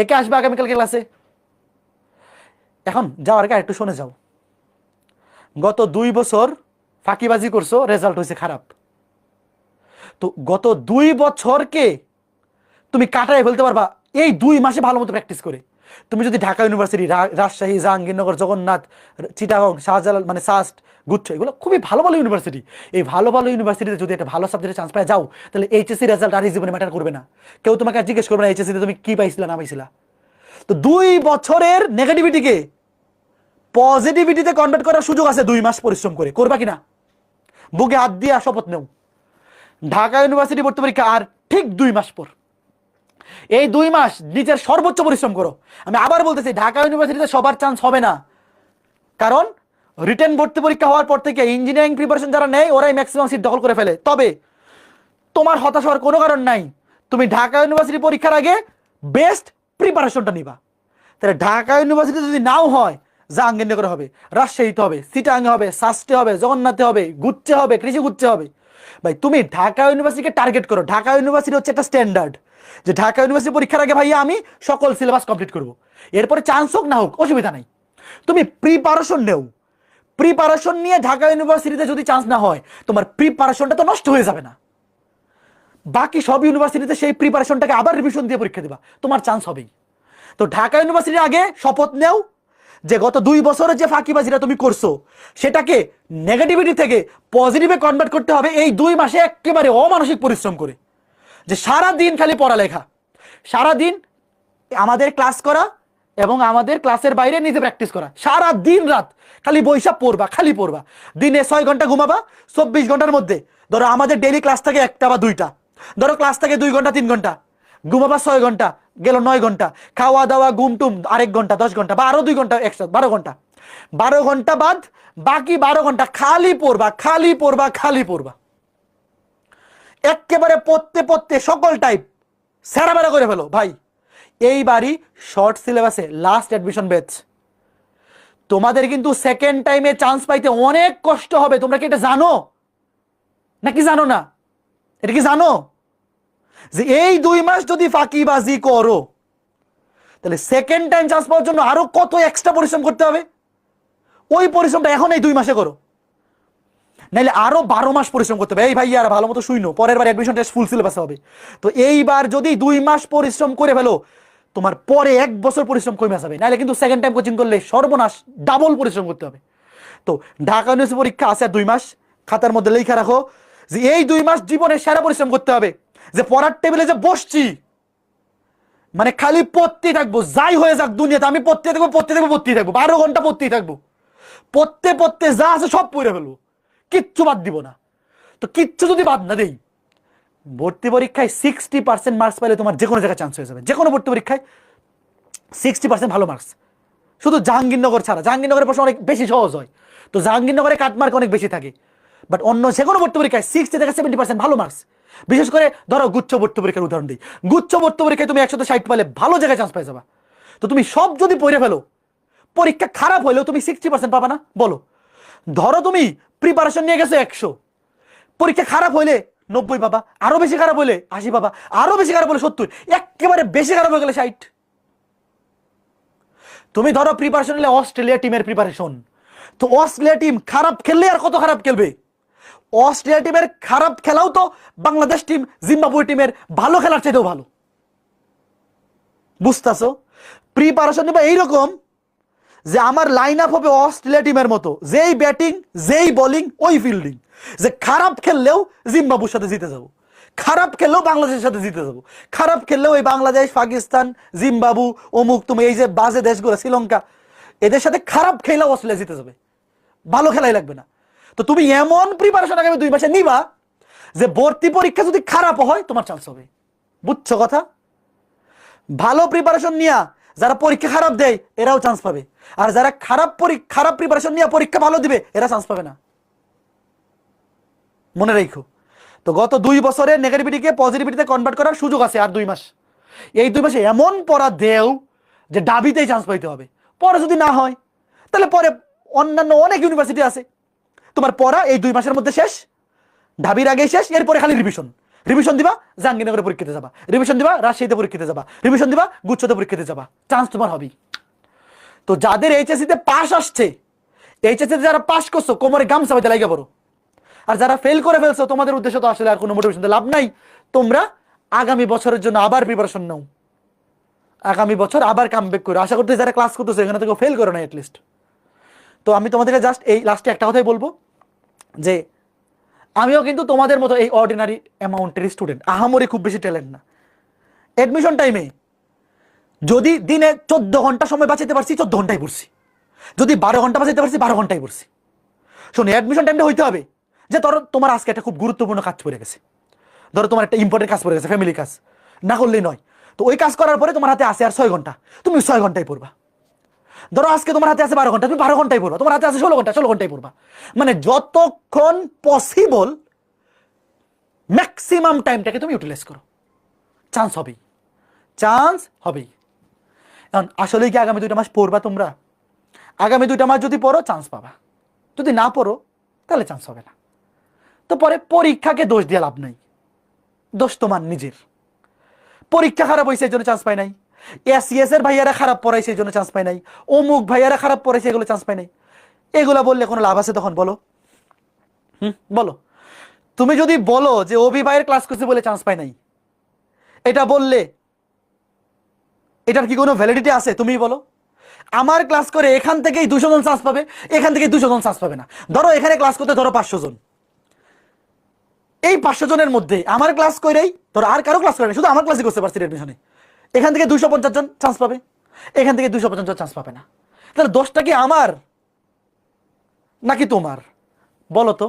কে কে আসবে আগামীকালকে ক্লাসে এখন যাওয়ার আগে একটু শুনে যাও। গত দুই বছর ফাঁকিবাজি করছ রেজাল্ট হয়েছে খারাপ। তো গত দুই বছরকে তুমি কাটায় ফেলতে পারবা, এই দুই মাসে ভালো মতো প্র্যাকটিস করে। তুমি যদি ঢাকা ইউনিভার্সিটি রাজশাহী, জাহাঙ্গীরনগর, জগন্নাথ, চিটাগং, শাহজালাল মানে সাস্ট, গুচ্ছ, এগুলো খুবই ভালো ভালো ইউনিভার্সিটি। এই ভালো ভালো ইউনিভার্সিটিতে যদি একটা ভালো সাবজেক্টে চান্স পায়, যাও, তাহলে এইচএসসি রেজাল্ট আর জীবনে ম্যাটার করবে না। কেউ তোমাকে জিজ্ঞেস করবে না এইচএসসিতে তুমি কি পাইছিলা, না পাইছিলা। তো দুই বছরের নেগেটিভিটিকে পজিটিভিটিতে কনভার্ট করার সুযোগ আছে দুই মাস পরিশ্রম করে। করবা কিনা? বুকে হাত দিয়া শপথ নেও। ঢাকা ইউনিভার্সিটি ভর্তি পরীক্ষা আর ঠিক দুই মাস পর। এই দুই মাস নিজের সর্বোচ্চ পরিশ্রম করো। আমি আবার বলতেছি, ঢাকা ইউনিভার্সিটিতে সবার চান্স হবে না। কারণ রিটেন ভর্তি পরীক্ষা হওয়ার পর থেকে ইঞ্জিনিয়ারিং প্রিপারেশন যারা নেয়, ওরাই ম্যাক্সিমাম সিট দখল করে ফেলে। তবে তোমার হতাশ হওয়ার কোনো কারণ নাই। তুমি ঢাকা ইউনিভার্সিটি পরীক্ষার আগে বেস্ট প্রিপারেশনটা নিবা। তাহলে ঢাকা ইউনিভার্সিটি যদি নাও হয় যা জাহাঙ্গীরনগরে হবে, রাজশাহীতে হবে সিটাঙ্গে হবে সাস্টে হবে, জগন্নাথে হবে, গুচ্ছে হবে কৃষি গুচ্ছে হবে। ভাই, তুমি ঢাকা ইউনিভার্সিটিকে টার্গেট করো। ঢাকা ইউনিভার্সিটি হচ্ছে একটা স্ট্যান্ডার্ড যে ঢাকা ইউনিভার্সিটি পরীক্ষার আগে ভাইয়া আমি সকল সিলেবাস কমপ্লিট করব। এরপরে চান্স হোক না হোক, অসুবিধা নাই। তুমি প্রিপারেশন নেও। প্রিপারেশন নিয়ে ঢাকা ইউনিভার্সিটিতে যদি চান্স না হয়, তোমার প্রিপারেশনটা তো নষ্ট হয়ে যাবে না। বাকি সব ইউনিভার্সিটিতে সেই প্রিপারেশনটাকে আবার রিভিশন দিয়ে পরীক্ষা দিবা। তোমার চান্স হবেই। তো ঢাকা ইউনিভার্সিটির আগে শপথ নেও যে গত দুই বছরের যে ফাঁকিবাজিটা তুমি করছ, সেটাকে নেগেটিভিটি থেকে পজিটিভে কনভার্ট করতে হবে। এই দুই মাসে একেবারে অমানসিক পরিশ্রম করে। যে সারা দিন খালি পড়ালেখা। সারা দিন আমাদের ক্লাস করা এবং আমাদের ক্লাসের বাইরে নিজে প্র্যাকটিস করা। সারা দিন রাত খালি বৈশাখ পড়বা, খালি পড়বা। দিনে ছয় ঘণ্টা ঘুমাবা, চব্বিশ ঘণ্টার মধ্যে। ধরো আমাদের ডেইলি ক্লাস থাকে একটা বা দুইটা। ধরো ক্লাস থাকে দুই ঘণ্টা, তিন ঘণ্টা। ঘুমাবা ছয় ঘণ্টা, গেল নয় ঘণ্টা। খাওয়া দাওয়া, ঘুম টুম আরেক ঘণ্টা, দশ ঘণ্টা বা আরও দুই ঘণ্টা একসাথে বারো ঘণ্টা। বারো ঘণ্টা বাদ বাকি বারো ঘণ্টা খালি পড়বা খালি পড়বা খালি পড়বা। একেবারে পড়তে পড়তে সকল টাইপ সেরা বেড়া করে ফেলো। ভাই, এইবারই শর্ট সিলেবাসে লাস্ট অ্যাডমিশন ব্যাচ তোমাদের কিন্তু সেকেন্ড টাইমে চান্স পাইতে অনেক কষ্ট হবে। তোমরা কি এটা জানো? নাকি জানো না? এটা কি জানো? যে এই দুই মাস যদি ফাঁকিবাজি করো, তাহলে সেকেন্ড টাইম চান্স পাওয়ার জন্য আরও কত এক্সট্রা পরিশ্রম করতে হবে? ওই পরিশ্রমটা এখন এই দুই মাসে করো। নাইলে আরও বারো মাস পরিশ্রম করতে হবে। এই ভাই আর ভালো মতো শুইনো। পরের বার অ্যাডমিশন টেস্ট ফুল সিলেবাস হবে। তো এইবার যদি দুই মাস পরিশ্রম করে ফেলো, তোমার পরে এক বছর পরিশ্রম কমে যাবে। নাহলে কিন্তু সেকেন্ড টাইম কোচিং করলে সর্বনাশ ডাবল পরিশ্রম করতে হবে। তো ঢাকা ইউনিভার্সিটি পরীক্ষা আছে আর দুই মাস। খাতার মধ্যে লেখা রাখো যে এই দুই মাস জীবনে সেরা পরিশ্রম করতে হবে। যে পড়ার টেবিলে যে বসছি মানে খালি পড়তেই থাকব, যাই হয়ে যাক দুনিয়াতে, আমি পড়তে থাকব পড়তে থাকব পড়তেই থাকব, বারো ঘণ্টা পড়তেই থাকব। পড়তে পড়তে যা আছে সব পড়ে ফেলব। কিচ্ছু বাদ দিব না। তো কিচ্ছু যদি বাদ না দেই, ভর্তি পরীক্ষায় সিক্সটি পার্সেন্ট মার্কস পাইলে তোমার যে কোনো জায়গায় চান্স হয়ে যাবে। যে কোনো ভর্তি পরীক্ষায় সিক্সটি পার্সেন্ট ভালো মার্কস শুধু জাহাঙ্গীরনগর ছাড়া। জাহাঙ্গীরনগরের প্রশ্ন অনেক বেশি সহজ হয়। তো জাহাঙ্গীরনগরে কাটমার্ক অনেক বেশি থাকে। বাট অন্য যে কোনো ভর্তি পরীক্ষায় সিক্সটি থেকে সেভেন্টি পার্সেন্ট ভালো মার্কস বিশেষ করে ধরো গুচ্ছ ভর্তি পরীক্ষার উদাহরণ দিই। গুচ্ছ ভর্তি পরীক্ষায় তুমি একশো ষাট পেলে ভালো জায়গায় চান্স পেয়ে যাবা। তো তুমি সব যদি পড়ে ফেলো, পরীক্ষা খারাপ হলেও তুমি সিক্সটি পার্সেন্ট পাবা না। বলো। ধরো তুমি প্রিপারেশন নিয়ে গেছো একশো। পরীক্ষা খারাপ হইলে নব্বই পাবা, আরও বেশি খারাপ হলে আশি পাবা, আরও বেশি খারাপ হলে সত্তর, একেবারে বেশি খারাপ হয়ে গেলে ষাট। তুমি ধরো প্রিপারেশন নিলে অস্ট্রেলিয়া টিমের প্রিপারেশন তো অস্ট্রেলিয়া টিম খারাপ খেললে আর কত খারাপ খেলবে? অস্ট্রেলিয়া টিমের খারাপ খেলাও তো বাংলাদেশ টিম জিম্বাবুয়ে টিমের ভালো খেলার চাইতেও ভালো। বুঝতেছো? প্রিপারেশন নিবা এইরকম যে আমার লাইন আপ হবে অস্ট্রেলিয়া টিমের মতো। যেই ব্যাটিং যেই বোলিং ওই ফিল্ডিং যে খারাপ খেললেও জিম্বাবুর সাথে জিতে যাব। খারাপ খেললেও বাংলাদেশের সাথে জিতে যাব। খারাপ খেললেও এই বাংলাদেশ, পাকিস্তান, জিম্বাবু, অমুক তুমি এই যে বাজে দেশগুলো, শ্রীলঙ্কা, এদের সাথে খারাপ খেলেও অস্ট্রেলিয়া জিতে যাবে। ভালো খেলাই লাগবে না। তো তুমি এমন প্রিপারেশন আগামী দুই মাসে নিবা যে ভর্তি পরীক্ষা যদি খারাপ হয়, তোমার চান্স হবে। বুঝছ কথা? ভালো প্রিপারেশন নিয়া যারা পরীক্ষা খারাপ দেয়, এরাও চান্স পাবে। আর যারা খারাপ খারাপ প্রিপারেশন নিয়ে পরীক্ষা ভালো দিবে, এরা চান্স পাবে না। মনে রেখো। তো গত দুই বছরে নেগেটিভিটিকে পজিটিভিটিতে কনভার্ট করার সুযোগ আছে আর দুই মাস। এই দুই মাসে এমন পড়া দেও যে ডাবিতেই চান্স পাইতে হবে। পরে যদি না হয়, তাহলে পরে অন্যান্য অনেক ইউনিভার্সিটি আছে। তোমার পড়া এই দুই মাসের মধ্যে শেষ ঢাবির আগেই শেষ, এরপরে খালি রিভিশন রিভিশন দিবা, জাহাঙ্গীরনগরে পরীক্ষাতে যাবা। রিভিশন দিবা, রাজশাহীতে পরীক্ষাতে যাবা। রিভিশন দিবা, গুচ্ছতে পরীক্ষাতে যাবা। চান্স তোমার হবেই। তো যাদের এইচএসসিতে পাস আসছে এইচএসসিতে যারা পাস করছ, কোমরে গামছা বাজে লাগে বড় আর যারা ফেল করে ফেলছো, তোমাদের উদ্দেশ্য তো আসলে আর কোনো মোটিভেশন লাভ নাই। তোমরা আগামী বছরের জন্য আবার প্রিপারেশন নাও। আগামী বছর আবার কাম ব্যাক করো। আশা করতে যারা ক্লাস করতেছে, এখানে থেকে ফেল করো না লিস্ট তো আমি তোমাদেরকে জাস্ট এই লাস্টে একটা কথাই বলব, যে আমিও কিন্তু তোমাদের মতো এই অর্ডিনারি অ্যামাউন্টের স্টুডেন্ট আহামরি খুব বেশি ট্যালেন্ট না। অ্যাডমিশন টাইমে যদি দিনে চোদ্দ ঘণ্টা সময় বাঁচাতে পারছি, চোদ্দ ঘন্টায় পড়ছি। যদি বারো ঘণ্টা বাঁচাতে পারছি, বারো ঘন্টায় পড়ছি। শোনো অ্যাডমিশন টাইমটা হইতে হবে যে ধরো তোমার আজকে একটা খুব গুরুত্বপূর্ণ কাজ পড়ে গেছে। ধরো তোমার একটা ইম্পর্টেন্ট কাজ পড়ে গেছে ফ্যামিলি কাজ। না করলেই নয়। তো ওই কাজ করার পরে তোমার হাতে আসে আর ছয় ঘণ্টা। তুমি ছয় ঘন্টায় পড়বা। ধরো আজকে তোমার হাতে আছে বারো ঘণ্টা, তুমি বারো ঘন্টায় পড়বা। তোমার হাতে আছে ষোলো ঘণ্টা, ষোলো ঘন্টায় পড়বা। মানে যতক্ষণ পসিবল ম্যাক্সিমাম টাইমটাকে তুমি ইউটিলাইজ করো। চান্স হবেই। চান্স হবেই। এখন আসলে কি আগামী দুইটা মাস পড়বা তোমরা? আগামী দুইটা মাস যদি পড়ো চান্স পাবা। যদি না পড়ো, তাহলে চান্স হবে না। তো পরে পরীক্ষাকে দোষ দিয়ে লাভ নাই। দোষ তোমার নিজের। পরীক্ষা খারাপ হয়েছে এই জন্য চান্স পায় নাই। এসিএস এর ভাইয়ারা খারাপ পড়াইছে সেই জন্য চান্স পায় নাই। অমুক ভাইয়ারা খারাপ পড়াইছে, এগুলো চান্স পায় নাই। এগুলা বললে কোনো লাভ আছে তখন? বলো। হুম, বলো। তুমি যদি বলো যে, অভি ভাইয়ের ক্লাস করছে বলে চান্স পায় নাই। এটা বললে এটার কি কোনো ভ্যালিডিটি আছে? তুমি বলো। আমার ক্লাস করে এখান থেকেই দুশো জন চান্স পাবে, এখান থেকে দুশো জন চান্স পাবে না। ধরো এখানে ক্লাস করতে ধরো পাঁচশো জন। এই পাঁচশো জনের মধ্যে আমার ক্লাস করেই ধরো আর কারও ক্লাস করে শুধু আমার ক্লাসই করতে পারছি এডমিশনে এখান থেকে দুশো পঞ্চাশ জন চান্স পাবে, এখান থেকে দুশো পঞ্চাশ জন চান্স পাবে না। তাহলে দোষটা কি আমার? নাকি তোমার? বলো তো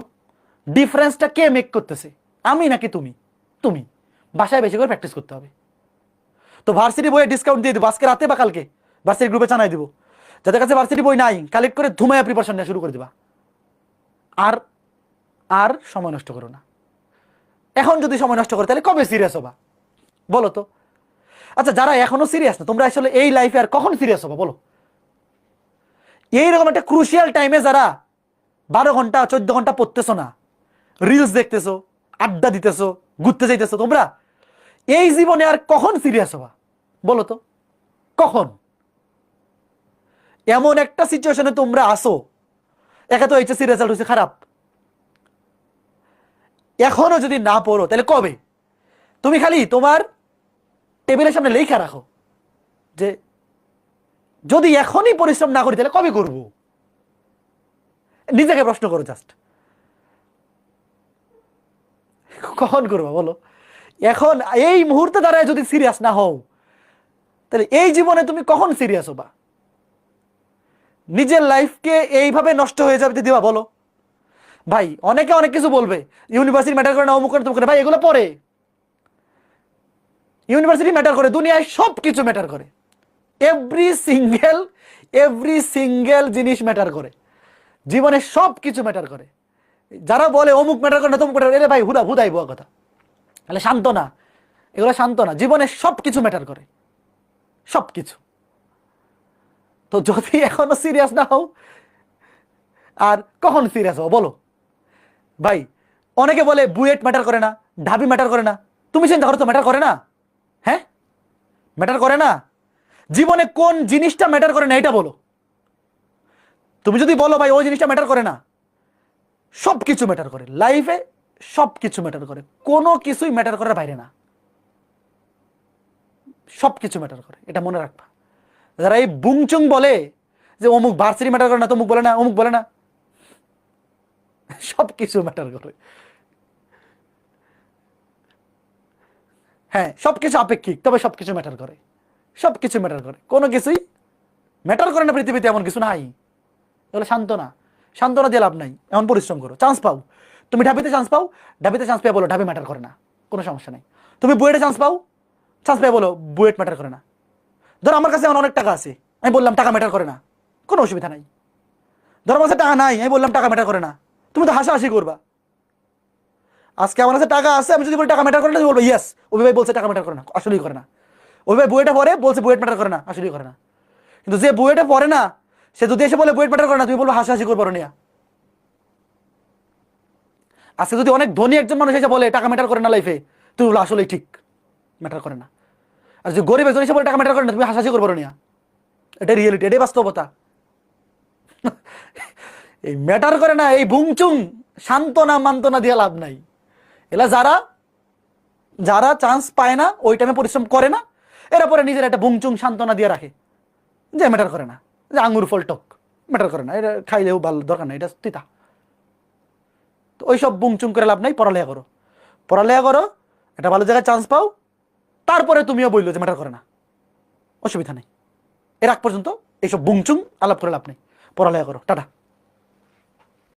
ডিফারেন্সটা কে মেক করতেছে? আমি নাকি তুমি? তুমি। বাসায় বেশি করে প্র্যাকটিস করতে হবে। তো ভার্সিটি বইয়ে ডিসকাউন্ট দিয়ে দেবো, আজকে রাতে বা কালকে? ভার্সিটি গ্রুপে জানাই দেবো। যাদের কাছে ভার্সিটি বই নাই কালেক্ট করে ধুমায়া প্রিপারেশন নেওয়া শুরু করে দিবা। আর আর সময় নষ্ট করো না। এখন যদি সময় নষ্ট করো, তাহলে কবে সিরিয়াস হবা? বলো তো। আচ্ছা যারা এখনও সিরিয়াস না, তোমরা আসলে এই লাইফে আর কখন সিরিয়াস হবা, বলো? এইরকম একটা ক্রুশিয়াল টাইমে যারা বারো ঘণ্টা, চোদ্দ ঘণ্টা পড়তেছো না রিলস দেখতেছো, আড্ডা দিতেছো, ঘুরতে যাইতেছো, তোমরা এই জীবনে আর কখন সিরিয়াস হবা? বলো তো। কখন? এমন একটা সিচুয়েশনে তোমরা আসো, একে তো এইচএসসি রেজাল্ট হয়েছে খারাপ। এখনও যদি না পড়ো, তাহলে কবে? তুমি খালি তোমার টেবিলের সামনে লেখা রাখো যে, যদি এখনই পরিশ্রম না করি, তাহলে কবে করব? নিজেকে প্রশ্ন করো জাস্ট কখন করব বলো? এখন এই মুহূর্তে দাঁড়ায় যদি সিরিয়াস না হও, তাহলে এই জীবনে তুমি কখন সিরিয়াস হবা? নিজের লাইফকে এইভাবে নষ্ট হয়ে যাবে দিবা বলো। ভাই, অনেকে অনেক কিছু বলবে ইউনিভার্সিটি ম্যাটার করে না, অমুক করে তমুক ভাই, এগুলো পরে ইউনিভার্সিটি ম্যাটার করে, দুনিয়ায় সব কিছু ম্যাটার করে। এভরি সিঙ্গেল এভরি সিঙ্গেল জিনিস ম্যাটার করে। জীবনে সব কিছু ম্যাটার করে। যারা বলে অমুক ম্যাটার করে না, তমুক ম্যাটার করে ভাই, হুদা, হুদাই, বুয়া কথা। তাহলে শান্ত না এগুলো শান্ত না জীবনে সব কিছু ম্যাটার করে। সব কিছু তো যদি এখনও সিরিয়াস না হও, আর কখন সিরিয়াস হও, বলো। ভাই, অনেকে বলে বুয়েট ম্যাটার করে না, ঢাবি ম্যাটার করে না। তুমি চিন্তা করো তো ম্যাটার করে না? হ্যাঁ? ম্যাটার করে না? জীবনে কোন জিনিসটা ম্যাটার করে না, এটা বলো। তুমি যদি বলো ভাই, ওই জিনিসটা ম্যাটার করে না সব কিছু ম্যাটার করে। লাইফে সব কিছু ম্যাটার করে। কোনো কিছুই ম্যাটার করার বাইরে না। সব কিছু ম্যাটার করে। এটা মনে রাখবা। যারা এই বুংচুং বলে যে অমুক ভার্সিটি ম্যাটার করে না, তমুক বলে না, অমুক বলে না সব কিছু ম্যাটার করে। হ্যাঁ সব কিছু আপেক্ষিক, তবে সব কিছু ম্যাটার করে। সব কিছু ম্যাটার করে। কোনো কিছুই ম্যাটার করে না পৃথিবীতে, এমন কিছু নাই। এগুলো সান্ত্বনা। সান্ত্বনা দিয়ে লাভ নাই। এমন পরিশ্রম করো। চান্স পাও। তুমি ঢাবিতে চান্স পাও, ঢাবিতে চান্স পেয়ে বলো, ঢাবি ম্যাটার করে না, কোনো সমস্যা নেই। তুমি বুয়েটে চান্স পাও চান্স পেয়ে বলো, বুয়েট ম্যাটার করে না। ধরো আমার কাছে এখন অনেক টাকা আছে, আমি বললাম টাকা ম্যাটার করে না, কোনো অসুবিধা নাই। ধরো আমার টাকা নাই, আমি বললাম টাকা ম্যাটার করে না, তুমি তো হাসাহাসি করবা। আজকে আমার কাছে টাকা আছে, আমি যদি বলি টাকা ম্যাটার করে না বলব ইয়েস ওবি ভাই বলছে টাকা ম্যাটার করে না, আসলেই করে না। ওবি ভাই বুয়েটে পড়ে, বলছে বুয়েট ম্যাটার করে না, আসলেই করে না। কিন্তু যে বুয়েটে পড়ে না, সে যদি এসে বলে বুয়েট ম্যাটার করে না, তুমি বলব হাসাহাসি করব নিয়া আজকে যদি অনেক ধনী একজন মানুষ এসে বলে, টাকা ম্যাটার করে না লাইফে তুই বলো, আসলেই ঠিক ম্যাটার করে না। আর যে গরিব একজন এসে বলে, টাকা ম্যাটার করে না, তুমি হাসাহাসি করব না এটা রিয়েলিটি এটাই বাস্তবতা। এই ম্যাটার করে না, এই বুংচুং সান্ত্বনা মান্তনা দিয়ে লাভ নাই। এলা যারা যারা চান্স পায় না, ওই টাইমে পরিশ্রম করে না, এরা পরে নিজের একটা বুংচুং সান্ত্বনা দিয়ে রাখে। যে ম্যাটার করে না, যে আঙুর ফল টক ম্যাটার করে না, এটা খাইলেও ভালো, দরকার নাই, এটা তিতা। তো ওইসব বুংচুং করে লাভ নাই, পড়ালেখা করো। পড়ালেখা করো, একটা ভালো জায়গায় চান্স পাও, তারপরে তুমিও বলল যে ম্যাটার করে না। অসুবিধা নেই। এর আগ পর্যন্ত এইসব বুংচুং আলাপ করে লাভ নেই। পড়ালেখা করো। টাটা।